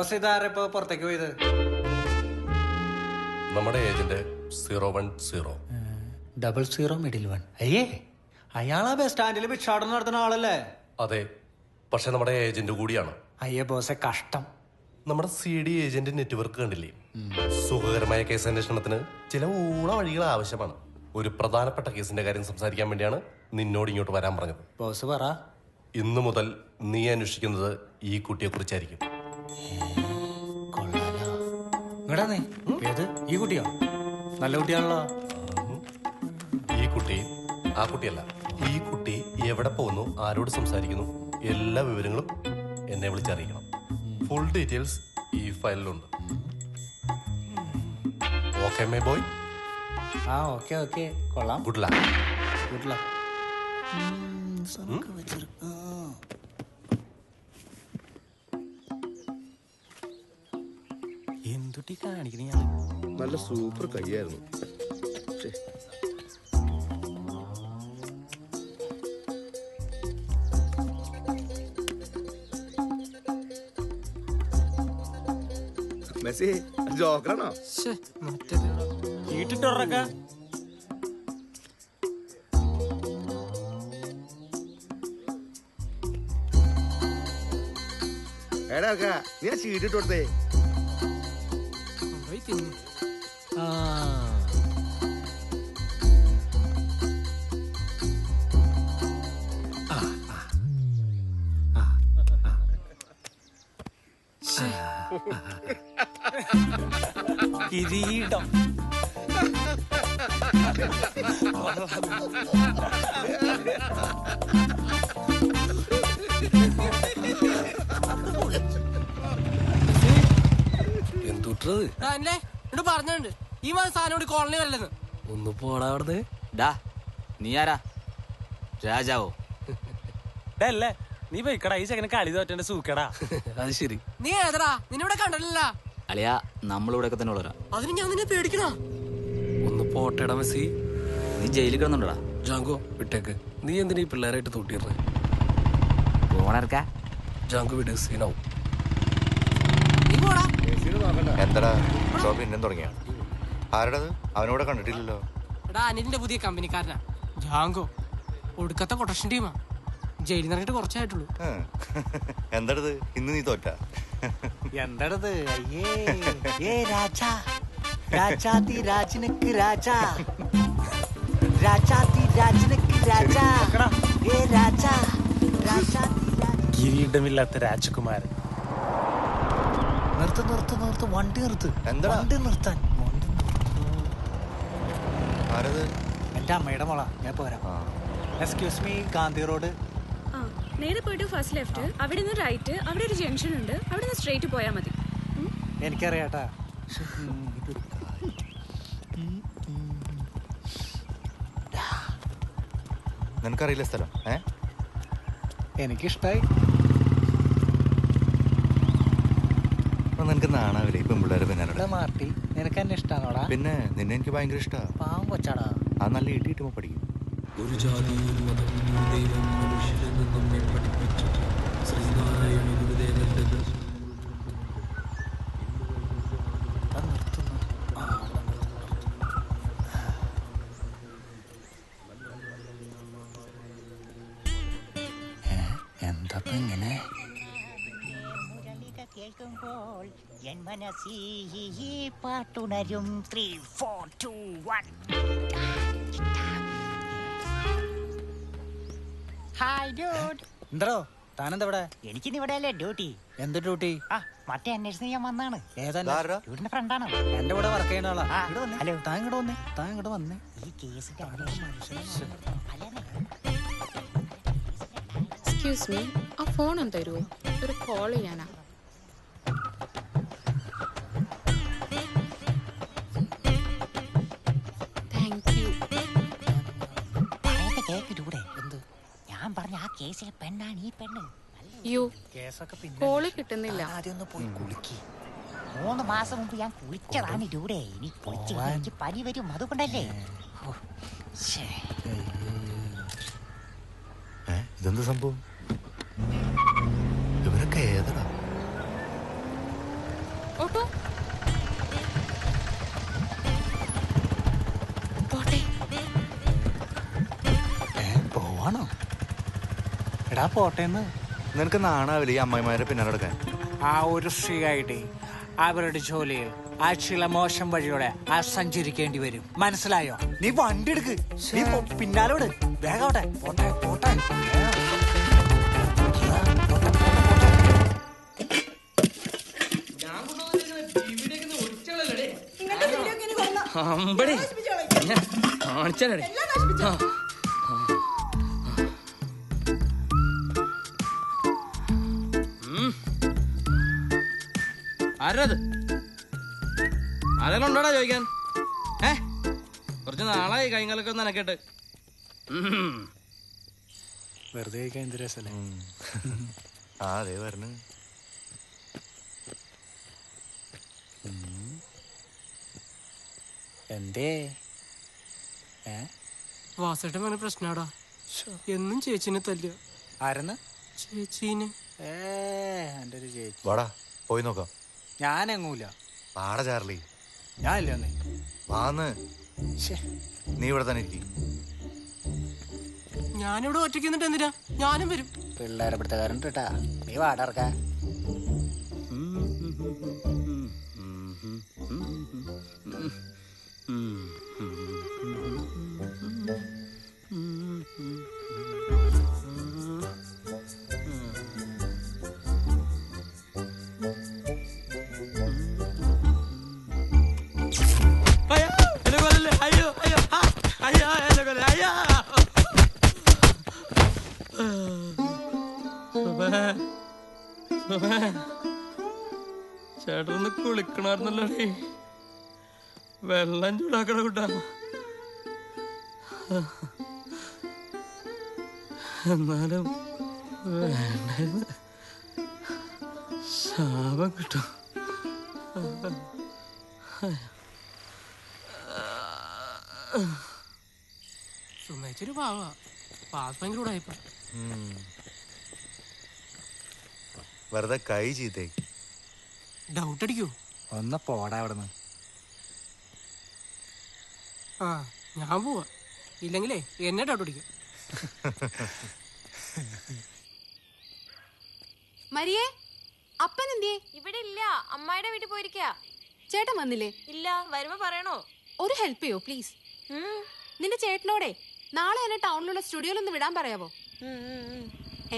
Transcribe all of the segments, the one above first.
Boss ഇതാരെ ഇപ്പൊ പുറത്തേക്ക് പോയത്? നമ്മുടെ agent zero one zero. Double zero middle one. അയ്യേ അയാളാ ബസ് സ്റ്റാൻഡിൽ ഭിക്ഷാടനം നടത്തുന്ന ആളല്ലേ? അതെ പക്ഷെ നമ്മുടെ ഏജന്റ് കൂടിയാണ്. അയ്യേ ബോസെ കഷ്ടം. നമ്മുടെ സി ഡി ഏജന്റ് നെറ്റ്വർക്ക് കണ്ടില്ലേ? സുഖകരമായ കേസ് അന്വേഷണത്തിന് ചില ഊള വഴികൾ ആവശ്യമാണ്. ഒരു പ്രധാനപ്പെട്ട കേസിന്റെ കാര്യം സംസാരിക്കാൻ വേണ്ടിയാണ് നിന്നോട് ഇങ്ങോട്ട് വരാൻ പറഞ്ഞത്. ബോസ് പറ. ഇന്നു മുതൽ നീ അന്വേഷിക്കുന്നത് ഈ കുട്ടിയെ കുറിച്ചായിരിക്കും കൊള്ളാലോ ഇങ്ങടാ നീ ഏത്? ഈ കുട്ടിയോ? നല്ല കുട്ടിയാണല്ലോ. ഈ കുട്ടി ആ കുട്ടിയല്ല. ഈ കുട്ടി എവിടെ പോകുന്നു ആരോട് സംസാരിക്കുന്നു എല്ലാ വിവരങ്ങളും എന്നെ വിളിച്ചറിയിക്കണം. ഫുൾ ഡീറ്റെയിൽസ് ഈ ഫയലിലുണ്ട്. ഓക്കെ മേ ബോയ് ആ ഓക്കെ ഓക്കെ കൊള്ളാം. ഗുഡ് ലക്ക് ഗുഡ് ലക്ക് എന്തുട്ടി കാണിക്കണ നല്ല സൂപ്പർ കൈയായിരുന്നു. മെസ്സി ജോക്കറാണോ? വീട്ടിട്ടുറക്ക എടാ നീ ആ ചീട്ടിട്ട് കൊടുത്തേ. കിരീടം. എന്തുട്ടത് അല്ലേ എന്നോട് പറഞ്ഞിട്ടുണ്ട്. ഈ മാസം സാധനം കോളനി വല്ലെന്ന് ഒന്ന് പോടാ അവിടുന്ന്. ഡാ നീ ആരാ? രാജാവോ? അല്ലേ? നീ പോയിക്കടാ. ഈ ചെക്കനെ കളി തോറ്റേണ്ട സൂക്കടാ. അത് ശരി. നീ ഏതടാ? നിന്നിവിടെ കണ്ടല്ല അളിയാ നമ്മളിവിടെയൊക്കെ തന്നെ ഉള്ളവരാ. അതിന് ഞാൻ നിന്നെ പേടിക്കണ? ഒന്ന് പോട്ടേടാ മെസ്സി. നീ ജയിലിൽ കിടന്നുണ്ടോടാ? ജാങ്കോ വിട്ടേക്ക്. നീ എന്തിനാ ഈ പിള്ളേരായിട്ട് തൂട്ടിയിരുന്നത് പോണർക്ക? ജാങ്കോ വിട്. സീനാവും നീ പോടാ എന്തടാ ഷോ ഇന്നും തുടങ്ങിയാണ്. ആരുടേത്? അവനോട് കണ്ടിട്ടില്ലല്ലോ. എടാ അനിലിന്റെ പുതിയ കമ്പനിക്കാരനാ. ജാങ്കോ. ഒടുക്കത്തെ കൊട്ടേഷൻ ടീമാ ജയിലിൽ നിന്ന് ഇറങ്ങിയിട്ട് കുറച്ചായിട്ടുള്ളൂ എന്താടത്? ഇന്ന് നീ തോറ്റ. എന്താടത്? അയ്യേ. ഏ രാജാ. രാജാതി രാജനക്ക് രാജാ. രാജാതി രാജനക്ക് രാജാ. ഏ രാജാ. രാജാതി രാജ കിരീടമില്ലാത്ത രാജകുമാരൻ. നിർത്ത് നിർത്ത് നിർത്ത്. വണ്ടി നിർത്ത്. എന്താ വണ്ടി നിർത്താൻ. എന്റെ അമ്മയുടെ മോളാ. ഞാൻ പോരാ. Excuse me Gandhi road. ആ നേരെ പോയിട്ട് ഫസ്റ്റ് ലെഫ്റ്റ്. അവിടെ നിന്ന് റൈറ്റ്. അവിടെ ഒരു ജംഗ്ഷൻ ഉണ്ട്. അവിടെ നിന്ന് സ്ട്രേറ്റ് പോയാൽ മതി. എനിക്കറിയാട്ടാ. നിനക്കറിയില്ല സ്ഥലം ഏ? എനിക്കിഷ്ടായി. അപ്പൊ നിനക്ക് നാണാവില്ല? ഇപ്പം പിള്ളേരെ പിന്നാലെ മാർട്ടി നിനക്ക് എന്നെ ഇഷ്ടാണോടാ? പിന്നെ നിന്നെ എനിക്ക് ഭയങ്കര ഇഷ്ടാ. പാവം കൊച്ചാടാ. ആ നല്ല ഇട്ടിട്ട് പഠിക്കും. ഒരു ജാതിയും മതവും ദൈവം മനുഷ്യരിൽ നമ്മെ പഠിപ്പിച്ചു ശ്രീനാരായണ കേൾക്കുമ്പോൾ എൻ മനസ്സി ഈ പാട്ടുണരും. Three four two one hi എന്തോ താനെന്താ എനിക്കിന്ന് ഇവിടെ അല്ലേ ഡ്യൂട്ടി എന്ത് ഡ്യൂട്ടി ആ മറ്റേ അന്വേഷണം ഞാൻ വന്നാണ്? ഡ്യൂട്ടിന്റെ ഫ്രണ്ടാണ് എന്റെ കൂടെ വർക്ക് ചെയ്യുന്ന ആളാ. വന്നേ. ഹലോ. താൻ ഇങ്ങോട്ട് വന്നേ. താൻ ഇങ്ങോട്ട് വന്നേ. ഈ കേസിന്റെ. എക്സ്ക്യൂസ് മീ ആ ഫോൺ ഒന്ന് തരുമോ ഒരു കോൾ ചെയ്യാനാ. കേസിലെ പെണ്ണാണ് ഈ പെണ്ണ്. യു കേസൊക്കെ പിന്നെ കോൾ കിട്ടുന്നില്ല. മൂന്ന് മാസം മുമ്പ് ഞാൻ കുളിച്ചതാണ് ഇതൂടെ. ഇനി കുളിച്ച്. എനിക്ക് പനി വരും. അതുകൊണ്ടല്ലേ. ഇതെന്ത് സംഭവം? എടാ പോട്ടേന്ന്. നിനക്ക് നാണാവില്ല ഈ അമ്മായിമാരെ പിന്നാലെ ആ ഒരു സ്ത്രീയായിട്ടേ അവരുടെ ജോലിയിൽ ആ ചില മോശം വഴിയോടെ ആ സഞ്ചരിക്കേണ്ടി വരും. മനസ്സിലായോ? നീ വണ്ടി എടുക്ക്. നീ പോ- പിന്നാലെ വിട്. വേഗോട്ടെ പോട്ടെ പോട്ടെ. അമ്പടി. കാണിച്ചാലേ ആരത്? ആരെങ്കിലും ഉണ്ടോടാ ചോദിക്കാൻ? ഏ? കുറച്ച് നാളായി കൈകാലൊക്കെ ഒന്ന് അനക്കട്ട് വെറുതെ കഴിക്കാൻ എന്ത് രസല്ലേ? ആ അതെ പറഞ്ഞു എന്തേ? ഏ? വാസേട്ടൻ പറഞ്ഞ പ്രശ്നാടാ. എന്നും ചേച്ചിനെ തല്ലുക ആരെന്ന്? ചേച്ചീനെ. ഏ എന്റെ ഒരു ചേച്ചി. വാടാ പോയി നോക്കാം. ഞാനെങ്ങൂല പാട ചാർലി ഞാൻ ഇല്ല വാന്ന് ശ്ശേ. നീ ഇവിടെ തന്നെ ഇരിക്കും ഞാനിവിടെ ഒറ്റയ്ക്ക് നിന്നിട്ട് എന്തിനാ ഞാനും വരും പിള്ളേരെ പിടുത്തക്കാരൻ കേട്ടാ നീ വാടർക്ക അയ്യോ ചേട്ടനൊന്ന് കുളിക്കണായിരുന്നല്ലോ ഡേ വെള്ളം ചൂടാക്കണ കൂട്ടാ. എന്നാലും വേണ്ട ശാപം കിട്ടും. സുമേച്ചൊരു പാവാ. പാസ് ഭയങ്കര ഉടായിപ്പ വെറുതെ കൈ ചീത്തേ. ഡൗട്ട് അടിക്കോ? ഒന്ന് പോടാ അവിടെ നിന്ന് ആ ഞാൻ പോവാ. ഇല്ലെങ്കിലേ എന്നെ ഡൗട്ട് അടിക്കും. മരിയേ അപ്പൻ എന്തിയേ? ഇവിടെ ഇല്ല അമ്മായിടെ വീട്ടിൽ പോയിരിക്കാ. ചേട്ടൻ വന്നില്ലേ? ഇല്ല വരുമ്പോ പറയണോ? ഒരു ഹെൽപ്പ് ചെയ്യോ പ്ലീസ് നിന്റെ ചേട്ടനോടെ നാളെ എന്നെ ടൗണിലുള്ള സ്റ്റുഡിയോയിൽ ഒന്ന് വിടാൻ പറയാവോ?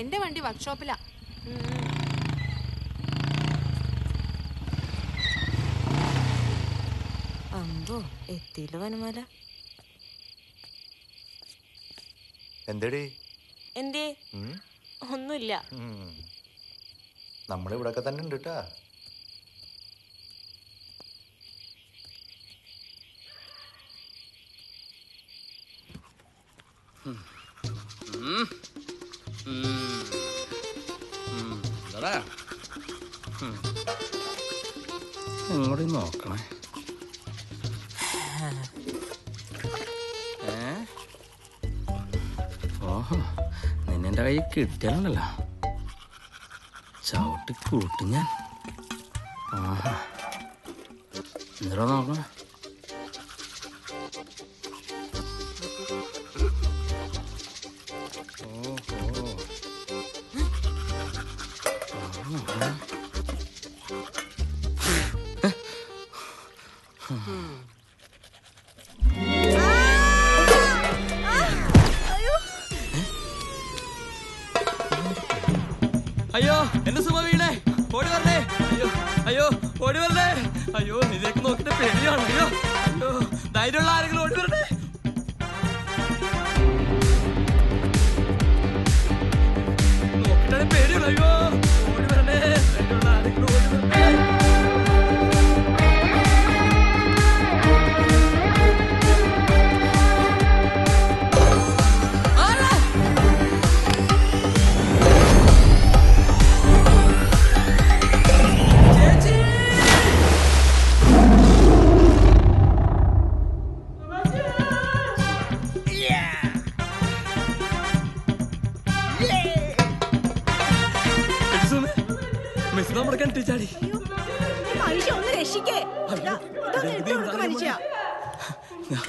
എന്റെ വണ്ടി വർക്ക്ഷോപ്പിലാ അമ്പോ എത്തിയില്ല വനമാല. എന്തേടി? എന്തേ? ഒന്നുമില്ല. നമ്മൾ ഇവിടൊക്കെ തന്നെ ഉണ്ട് കേട്ടാ ഇങ്ങോട്ട് നോക്കണേ. ഓഹോ നിന്നെ എന്റെ കയ്യിൽ കിട്ടിയാലുണ്ടല്ലോ. ചവിട്ടി കൂട്ടും ഞാൻ. ആഹാ എന്നിട്ടോ നോക്കണേ ഓഹോ. ആ, ധൈര്യമുള്ള ആരെങ്കിലും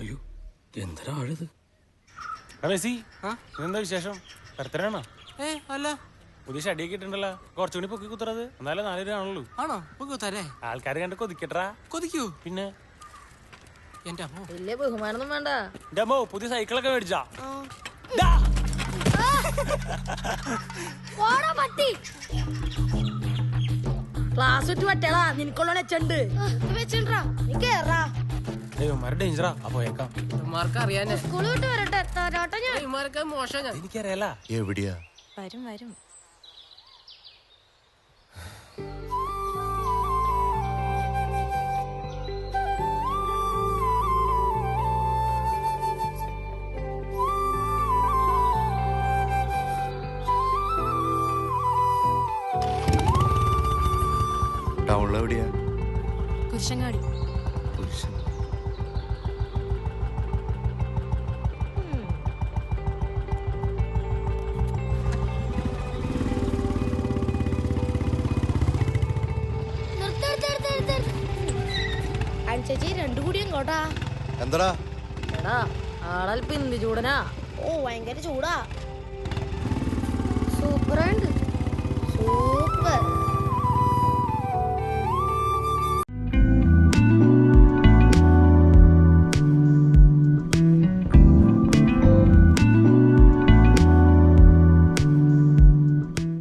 അയ്യോ എന്തൊരാ ആഴത് മെസ്സി എന്താ വിശേഷം? ബർത്ത്ഡേ ഏ അല്ല. പുതിയ ഷടിയൊക്കെ ഇട്ടുണ്ടല്ലോ കുറച്ചുകൂടി പൊക്കി കുത്തറത്. എന്നാലേ നാല് ആണല്ലോ ആണോ? പൊക്കത്തല്ലേ ആൾക്കാർ കണ്ട് കൊതിക്കട്ടാ കൊതിക്കൂ. പിന്നെ? എന്റെ അമ്മോ. വലിയ ബഹുമാനൊന്നും വേണ്ട. എന്റെ അമ്മോ പുതിയ സൈക്കിളൊക്കെ മേടിച്ചാ. പട്ടി. ക്ലാസ് വിട്ട് പറ്റേളാ നിനക്കുള്ള വെച്ചുണ്ട്. വെച്ചിട്ടാ നീ കേറാ. എനിക്കറിയാല. എവിടെയാ? വരും വരും. ടൗണിൽ എവിടെയാ കുരിശങ്ങാടി ചേച്ചി രണ്ടു കൂടി എങ്ങോട്ടാ എന്തടാ? എടാ ആളൽപ്പം എന്ത് ചൂടനാ. ഓ ഭയങ്കര ചൂടാ. സൂപ്പറാണ്ട്